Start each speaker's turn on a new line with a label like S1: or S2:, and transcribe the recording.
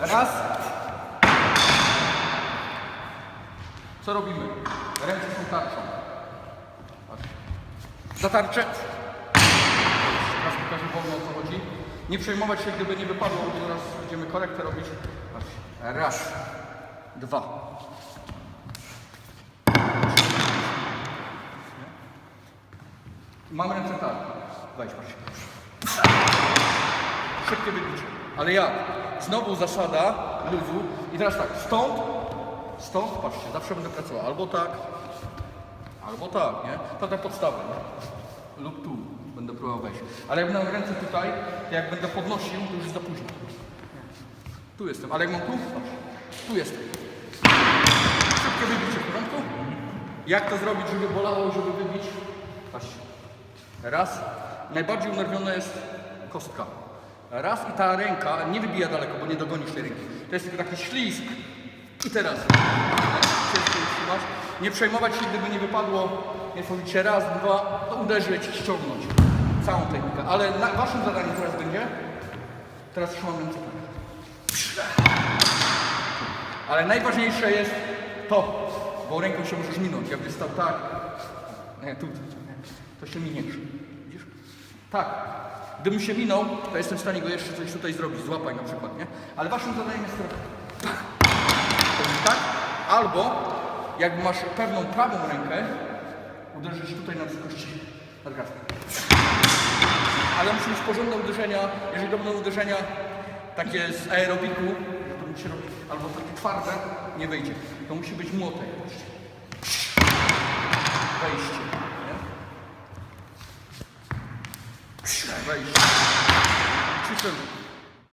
S1: Raz. Co robimy? Ręce są tarczą. Za tarczę. Teraz pokażę wolno o co chodzi. Nie przejmować się, gdyby nie wypadło, bo teraz będziemy korektę robić. Raz. Dwa. Mam ręce tak. Weź, patrz. Szybkie wybicie. Ale jak? Znowu zasada luzu. I teraz tak, stąd, stąd, patrzcie, zawsze będę pracował. Albo tak, albo tak, nie? To te podstawy, nie? Lub tu będę próbował wejść. Ale jak mam ręce tutaj, to jak będę podnosił, to już jest za późno. Tu jestem, ale jak mam tu, patrz, tu jestem. Szybkie wybicie, w porządku? Jak to zrobić, żeby bolało, żeby wybić? Patrzcie. Raz. Najbardziej unerwiona jest kostka. Raz i ta ręka nie wybija daleko, bo nie dogonisz tej ręki. To jest tylko taki ślizg. I teraz. Nie przejmować się, gdyby nie wypadło. Nie powiedzieć raz, dwa, uderzyć, ściągnąć. Całą technikę. Ale na, waszym zadaniem teraz będzie. Teraz trzymam ręce tak. Ale najważniejsze jest to, bo ręką się możesz minąć. Jakbyś stał tak, nie, tu, to się miniesz. Widzisz? Tak. Gdybym się minął, to jestem w stanie go jeszcze coś tutaj zrobić, złapaj na przykład, nie? Ale waszym zadaniem jest tak. Tak. Albo, jak masz pewną prawą rękę, uderzyć tutaj na wysokości nadgarstka. Ale musi być porządne uderzenia, jeżeli to będą uderzenia takie z aerobiku, to musi robić, albo takie twarde, nie wyjdzie. To musi być młotek. Çıkın.